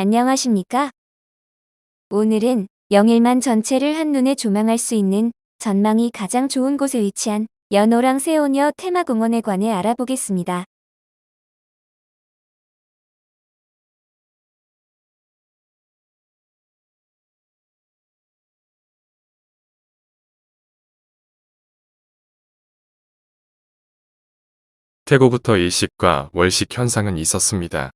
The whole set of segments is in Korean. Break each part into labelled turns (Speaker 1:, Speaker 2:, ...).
Speaker 1: 안녕하십니까? 오늘은 영일만 전체를 한눈에 조망할 수 있는 전망이 가장 좋은 곳에 위치한 연호랑 세오녀 테마공원에 관해 알아보겠습니다.
Speaker 2: 태고부터 일식과 월식 현상은 있었습니다.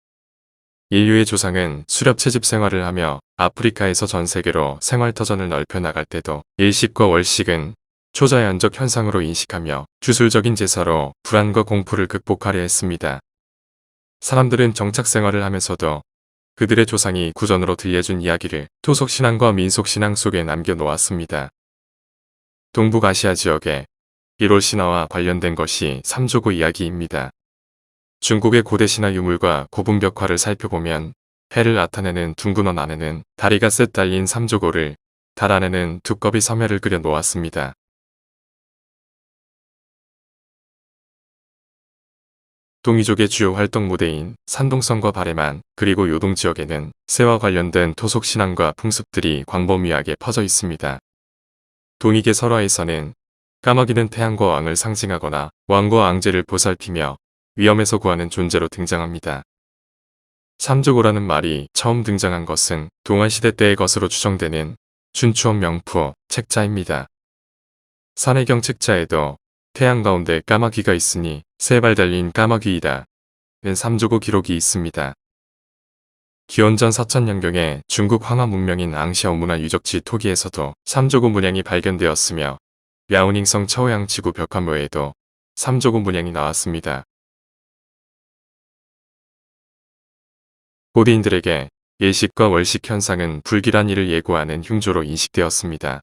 Speaker 2: 인류의 조상은 수렵 채집 생활을 하며 아프리카에서 전 세계로 생활터전을 넓혀 나갈 때도 일식과 월식은 초자연적 현상으로 인식하며 주술적인 제사로 불안과 공포를 극복하려 했습니다. 사람들은 정착 생활을 하면서도 그들의 조상이 구전으로 들려준 이야기를 토속신앙과 민속신앙 속에 남겨놓았습니다. 동북아시아 지역에 1월 신화와 관련된 것이 삼조고 이야기입니다. 중국의 고대 신화 유물과 고분벽화를 살펴보면 해를 나타내는 둥근 원 안에는 다리가 셋 달린 삼조고를 달 안에는 두꺼비 섬혈을 그려 놓았습니다. 동이족의 주요 활동 무대인 산동성과 바레만 그리고 요동 지역에는 새와 관련된 토속 신앙과 풍습들이 광범위하게 퍼져 있습니다. 동이계 설화에서는 까마귀는 태양과 왕을 상징하거나 왕과 앙제를 보살피며 위험에서 구하는 존재로 등장합니다. 삼조고라는 말이 처음 등장한 것은 동안시대 때의 것으로 추정되는 춘추원 명푸 책자입니다. 산해경 책자에도 태양 가운데 까마귀가 있으니 세 발 달린 까마귀이다. 는 삼조고 기록이 있습니다. 기원전 4천년경에 중국 황하 문명인 앙시아 문화 유적지 토기에서도 삼조고 문양이 발견되었으며 야오닝성 처우양 지구 벽화묘에도 삼조고 문양이 나왔습니다. 고대인들에게 일식과 월식 현상은 불길한 일을 예고하는 흉조로 인식되었습니다.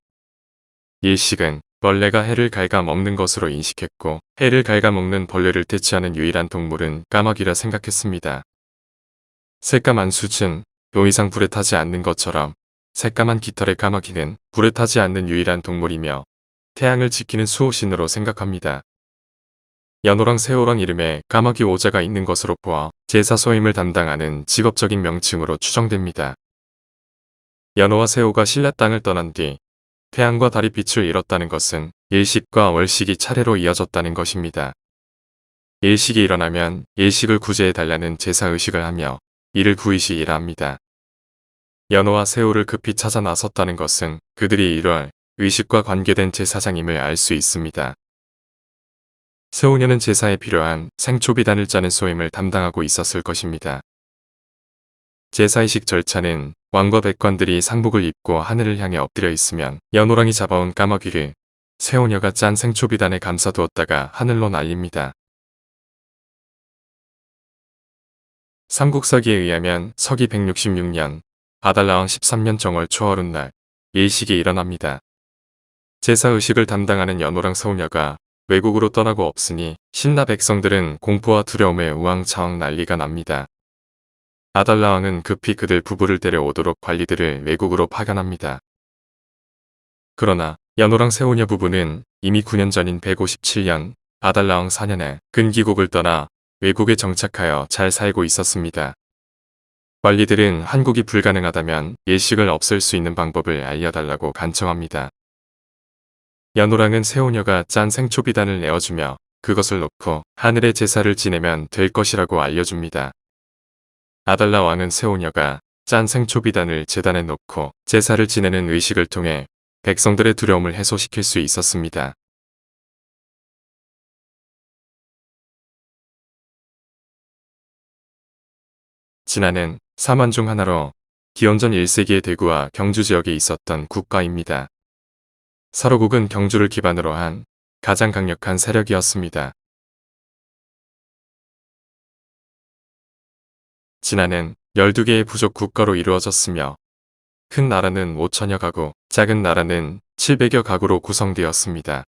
Speaker 2: 일식은 벌레가 해를 갉아먹는 것으로 인식했고 해를 갉아먹는 벌레를 퇴치하는 유일한 동물은 까마귀라 생각했습니다. 새까만 숯은 더 이상 불에 타지 않는 것처럼 새까만 깃털의 까마귀는 불에 타지 않는 유일한 동물이며 태양을 지키는 수호신으로 생각합니다. 연호랑 세호랑 이름에 까마귀 오자가 있는 것으로 보아 제사 소임을 담당하는 직업적인 명칭으로 추정됩니다. 연호와 세호가 신라 땅을 떠난 뒤 태양과 달이 빛을 잃었다는 것은 일식과 월식이 차례로 이어졌다는 것입니다. 일식이 일어나면 일식을 구제해 달라는 제사 의식을 하며 이를 구이시이라 합니다. 연호와 세호를 급히 찾아 나섰다는 것은 그들이 1월 의식과 관계된 제사장임을 알 수 있습니다. 세호녀는 제사에 필요한 생초비단을 짜는 소임을 담당하고 있었을 것입니다. 제사의식 절차는 왕과 백관들이 상복을 입고 하늘을 향해 엎드려 있으면 연호랑이 잡아온 까마귀를 세호녀가 짠 생초비단에 감싸두었다가 하늘로 날립니다. 삼국사기에 의하면 서기 166년 아달라왕 13년 정월 초하룻날 일식이 일어납니다. 제사의식을 담당하는 연호랑 세호녀가 외국으로 떠나고 없으니 신라 백성들은 공포와 두려움에 우왕좌왕 난리가 납니다. 아달라왕은 급히 그들 부부를 데려오도록 관리들을 외국으로 파견합니다. 그러나 연호랑 세호녀 부부는 이미 9년 전인 157년 아달라왕 4년에 근기국을 떠나 외국에 정착하여 잘 살고 있었습니다. 관리들은 한국이 불가능하다면 예식을 없앨 수 있는 방법을 알려달라고 간청합니다. 연호랑은 세호녀가 짠 생초비단을 내어주며 그것을 놓고 하늘의 제사를 지내면 될 것이라고 알려줍니다. 아달라 왕은 세호녀가 짠 생초비단을 제단에 놓고 제사를 지내는 의식을 통해 백성들의 두려움을 해소시킬 수 있었습니다. 진안은 사만 중 하나로 기원전 1세기의 대구와 경주 지역에 있었던 국가입니다. 서로국은 경주를 기반으로 한 가장 강력한 세력이었습니다. 진안은 12개의 부족 국가로 이루어졌으며 큰 나라는 5천여 가구, 작은 나라는 700여 가구로 구성되었습니다.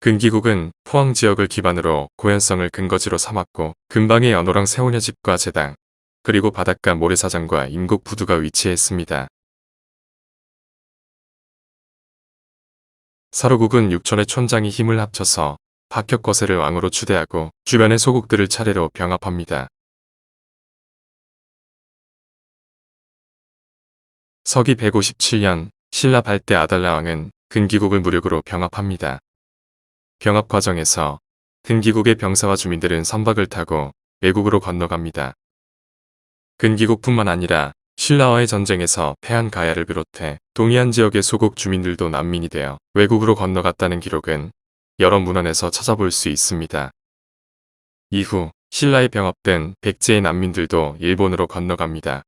Speaker 2: 근기국은 포항 지역을 기반으로 고연성을 근거지로 삼았고 근방의 연호랑 세호녀 집과 제당, 그리고 바닷가 모래사장과 임국 부두가 위치했습니다. 사로국은 육촌의 촌장이 힘을 합쳐서 박혁거세를 왕으로 추대하고 주변의 소국들을 차례로 병합합니다. 서기 157년 신라 발대 아달라 왕은 근기국을 무력으로 병합합니다. 병합 과정에서 근기국의 병사와 주민들은 선박을 타고 외국으로 건너갑니다. 근기국뿐만 아니라 신라와의 전쟁에서 패한 가야를 비롯해 동해안 지역의 소국 주민들도 난민이 되어 외국으로 건너갔다는 기록은 여러 문헌에서 찾아볼 수 있습니다. 이후 신라에 병합된 백제의 난민들도 일본으로 건너갑니다.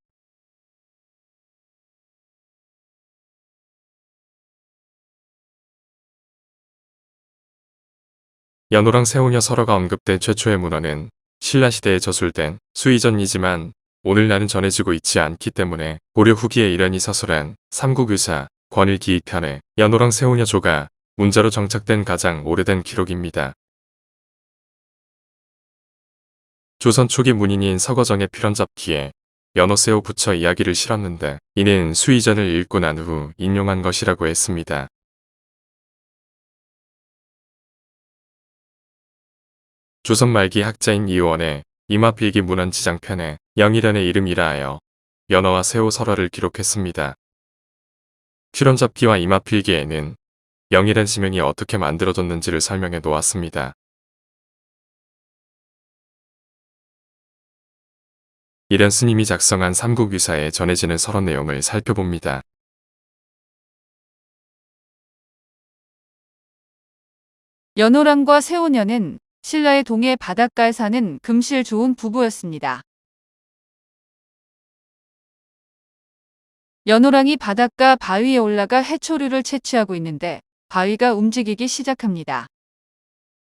Speaker 2: 연호랑 세오녀 서로가 언급된 최초의 문헌은 신라시대에 저술된 수이전이지만 오늘날은 전해지고 있지 않기 때문에 고려 후기에 이란이 서술한 삼국유사 권일기편의 연호랑 세오녀 조가 문자로 정착된 가장 오래된 기록입니다. 조선 초기 문인인 서거정의 필연잡기에 연호세오 붙여 이야기를 실었는데 이는 수이전을 읽고 난 후 인용한 것이라고 했습니다. 조선 말기 학자인 이원의 이마필기 문헌지장 편에 영일연의 이름이라 하여 연어와 세오 설화를 기록했습니다. 필연잡기와 이마필기에는 영일연 지명이 어떻게 만들어졌는지를 설명해 놓았습니다. 이런 스님이 작성한 삼국유사에 전해지는 설화 내용을 살펴봅니다.
Speaker 3: 연호랑과 세오녀는 신라의 동해 바닷가에 사는 금실 좋은 부부였습니다. 연호랑이 바닷가 바위에 올라가 해초류를 채취하고 있는데 바위가 움직이기 시작합니다.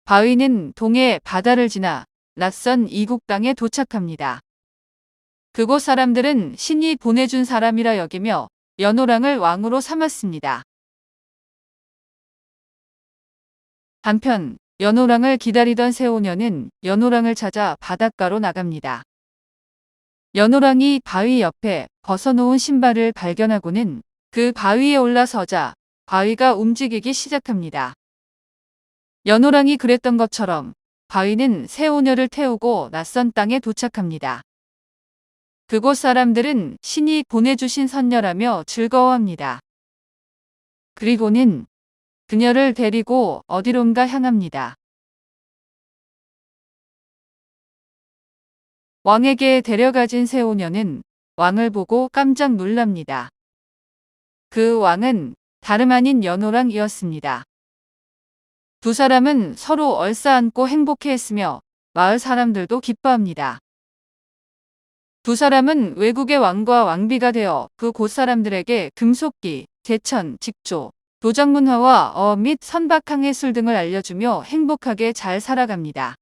Speaker 3: 바위는 동해 바다를 지나 낯선 이국 땅에 도착합니다. 그곳 사람들은 신이 보내준 사람이라 여기며 연호랑을 왕으로 삼았습니다. 한편 연호랑을 기다리던 세오녀는 연호랑을 찾아 바닷가로 나갑니다. 연호랑이 바위 옆에 벗어놓은 신발을 발견하고는 그 바위에 올라서자 바위가 움직이기 시작합니다. 연호랑이 그랬던 것처럼 바위는 세오녀를 태우고 낯선 땅에 도착합니다. 그곳 사람들은 신이 보내주신 선녀라며 즐거워합니다. 그리고는 그녀를 데리고 어디론가 향합니다. 왕에게 데려가진 세오녀는 왕을 보고 깜짝 놀랍니다. 그 왕은 다름 아닌 연호랑이었습니다. 두 사람은 서로 얼싸안고 행복해했으며 마을 사람들도 기뻐합니다. 두 사람은 외국의 왕과 왕비가 되어 그 곳 사람들에게 금속기, 제천, 직조, 도장문화와 어 및 선박항해술 등을 알려주며 행복하게 잘 살아갑니다.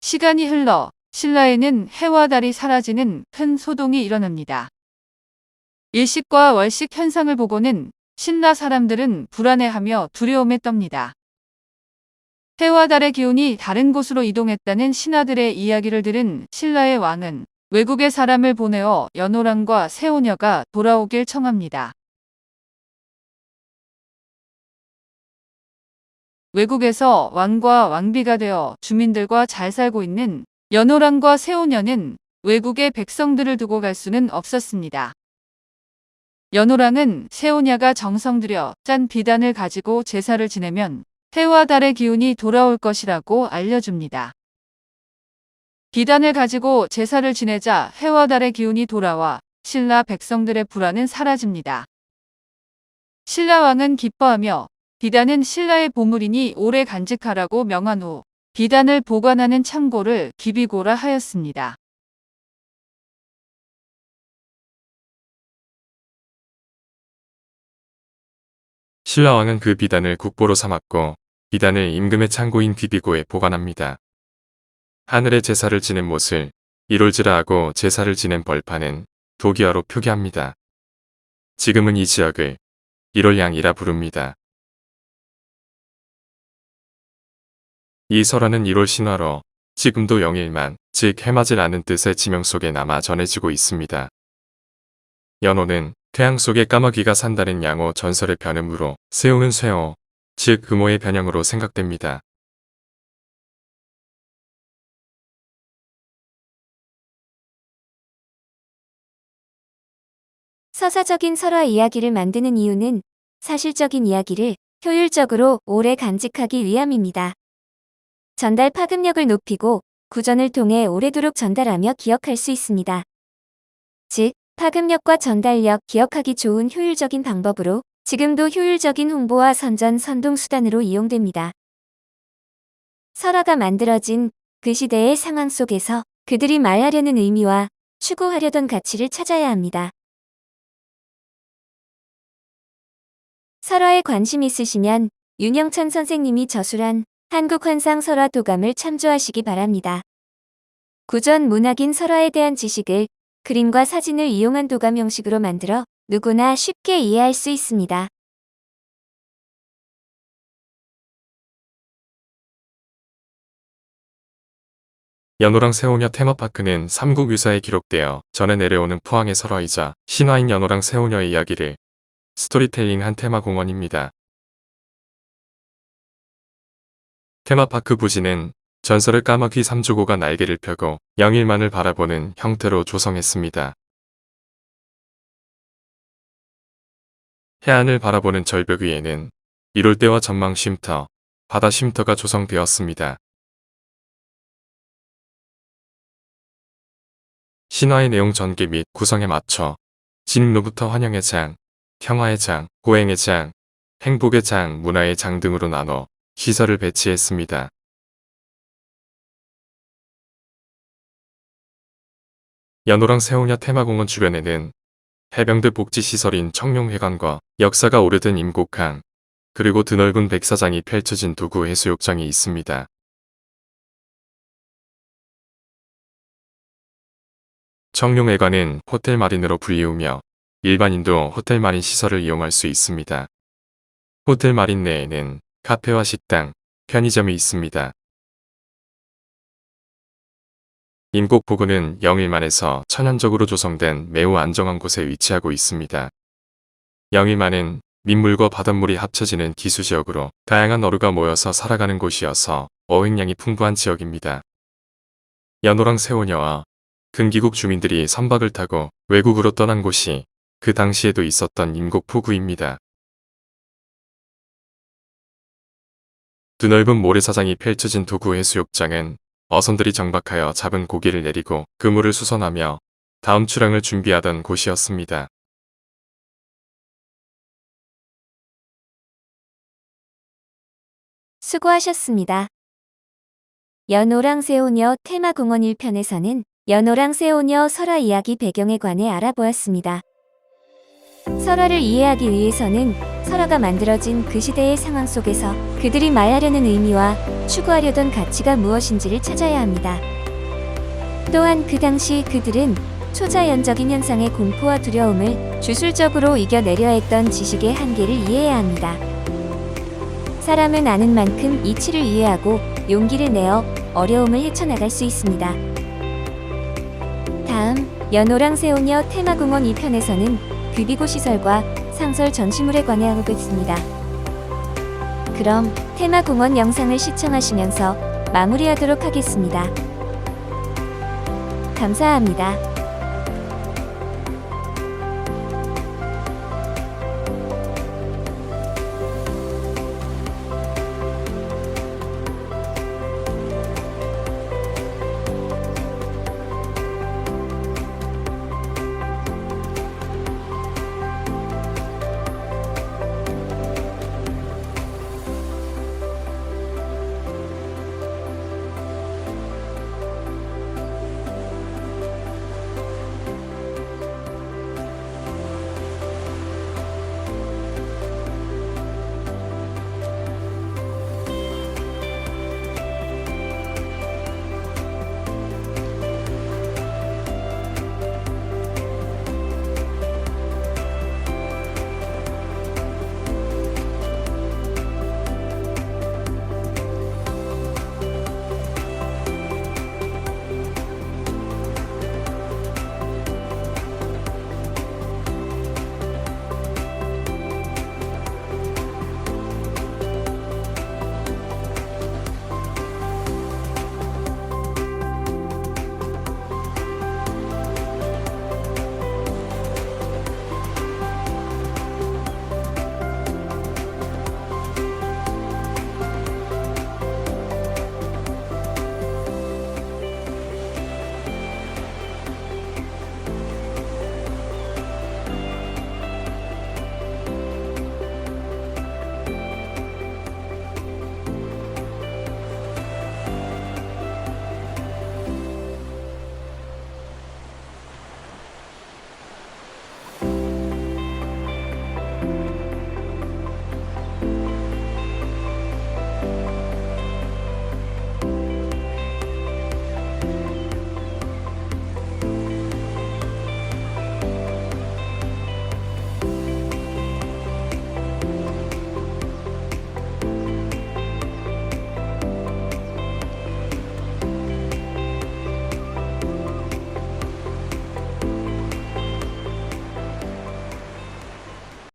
Speaker 3: 시간이 흘러 신라에는 해와 달이 사라지는 큰 소동이 일어납니다. 일식과 월식 현상을 보고는 신라 사람들은 불안해하며 두려움에 떱니다. 해와 달의 기운이 다른 곳으로 이동했다는 신하들의 이야기를 들은 신라의 왕은 외국의 사람을 보내어 연호랑과 세오녀가 돌아오길 청합니다. 외국에서 왕과 왕비가 되어 주민들과 잘 살고 있는 연호랑과 세오녀는 외국의 백성들을 두고 갈 수는 없었습니다. 연호랑은 세오냐가 정성 들여 짠 비단을 가지고 제사를 지내면 해와 달의 기운이 돌아올 것이라고 알려줍니다. 비단을 가지고 제사를 지내자 해와 달의 기운이 돌아와 신라 백성들의 불안은 사라집니다. 신라 왕은 기뻐하며 비단은 신라의 보물이니 오래 간직하라고 명한 후 비단을 보관하는 창고를 기비고라 하였습니다.
Speaker 2: 신라왕은 그 비단을 국보로 삼았고 비단을 임금의 창고인 비비고에 보관합니다. 하늘의 제사를 지낸 못을 이롤지라 하고 제사를 지낸 벌판은 도기화로 표기합니다. 지금은 이 지역을 이롤양이라 부릅니다. 이 설화는 1월 신화로 지금도 영일만, 즉 해맞이라는 뜻의 지명 속에 남아 전해지고 있습니다. 연호는 태양 속에 까마귀가 산다는 양호 전설의 변음으로 세우는 쇠호, 즉 금호의 변형으로 생각됩니다.
Speaker 1: 서사적인 설화 이야기를 만드는 이유는 사실적인 이야기를 효율적으로 오래 간직하기 위함입니다. 전달 파급력을 높이고 구전을 통해 오래도록 전달하며 기억할 수 있습니다. 즉, 파급력과 전달력 기억하기 좋은 효율적인 방법으로 지금도 효율적인 홍보와 선전 선동 수단으로 이용됩니다. 설화가 만들어진 그 시대의 상황 속에서 그들이 말하려는 의미와 추구하려던 가치를 찾아야 합니다. 설화에 관심 있으시면 윤영찬 선생님이 저술한 한국환상 설화 도감을 참조하시기 바랍니다. 구전 문학인 설화에 대한 지식을 그림과 사진을 이용한 도감 형식으로 만들어 누구나 쉽게 이해할 수 있습니다.
Speaker 2: 연호랑 새오녀 테마파크는 삼국 유사에 기록되어 전해 내려오는 포항의 설화이자 신화인 연호랑 새오녀의 이야기를 스토리텔링 한 테마공원입니다. 테마파크 부지는 전설의 까마귀 삼조고가 날개를 펴고 영일만을 바라보는 형태로 조성했습니다. 해안을 바라보는 절벽 위에는 이롤대와 전망 쉼터, 바다 쉼터가 조성되었습니다. 신화의 내용 전개 및 구성에 맞춰 진입로부터 환영의 장, 평화의 장, 고행의 장, 행복의 장, 문화의 장 등으로 나눠 시설을 배치했습니다. 연호랑 세오냐 테마공원 주변에는 해병대 복지시설인 청룡회관과 역사가 오래된 임곡항, 그리고 드넓은 백사장이 펼쳐진 도구 해수욕장이 있습니다. 청룡회관은 호텔 마린으로 불리우며 일반인도 호텔 마린 시설을 이용할 수 있습니다. 호텔 마린 내에는 카페와 식당, 편의점이 있습니다. 임곡포구는 영일만에서 천연적으로 조성된 매우 안정한 곳에 위치하고 있습니다. 영일만은 민물과 바닷물이 합쳐지는 기수지역으로 다양한 어류가 모여서 살아가는 곳이어서 어획량이 풍부한 지역입니다. 연호랑 세오녀와 근기국 주민들이 선박을 타고 외국으로 떠난 곳이 그 당시에도 있었던 임곡포구입니다. 드넓은 모래사장이 펼쳐진 도구 해수욕장은 어선들이 정박하여 잡은 고기를 내리고 그물을 수선하며 다음 출항을 준비하던 곳이었습니다.
Speaker 1: 수고하셨습니다. 연호랑 새오녀 테마공원 1편에서는 연호랑 새오녀 설화 이야기 배경에 관해 알아보았습니다. 설화를 이해하기 위해서는 설화가 만들어진 그 시대의 상황 속에서 그들이 말하려는 의미와 추구하려던 가치가 무엇인지를 찾아야 합니다. 또한 그 당시 그들은 초자연적인 현상의 공포와 두려움을 주술적으로 이겨내려 했던 지식의 한계를 이해해야 합니다. 사람은 아는 만큼 이치를 이해하고 용기를 내어 어려움을 헤쳐나갈 수 있습니다. 다음 연호랑 새오녀 테마공원 2편에서는 규비고 시설과 상설 전시물에 관해 알아보겠습니다. 그럼 테마공원 영상을 시청하시면서 마무리하도록 하겠습니다. 감사합니다.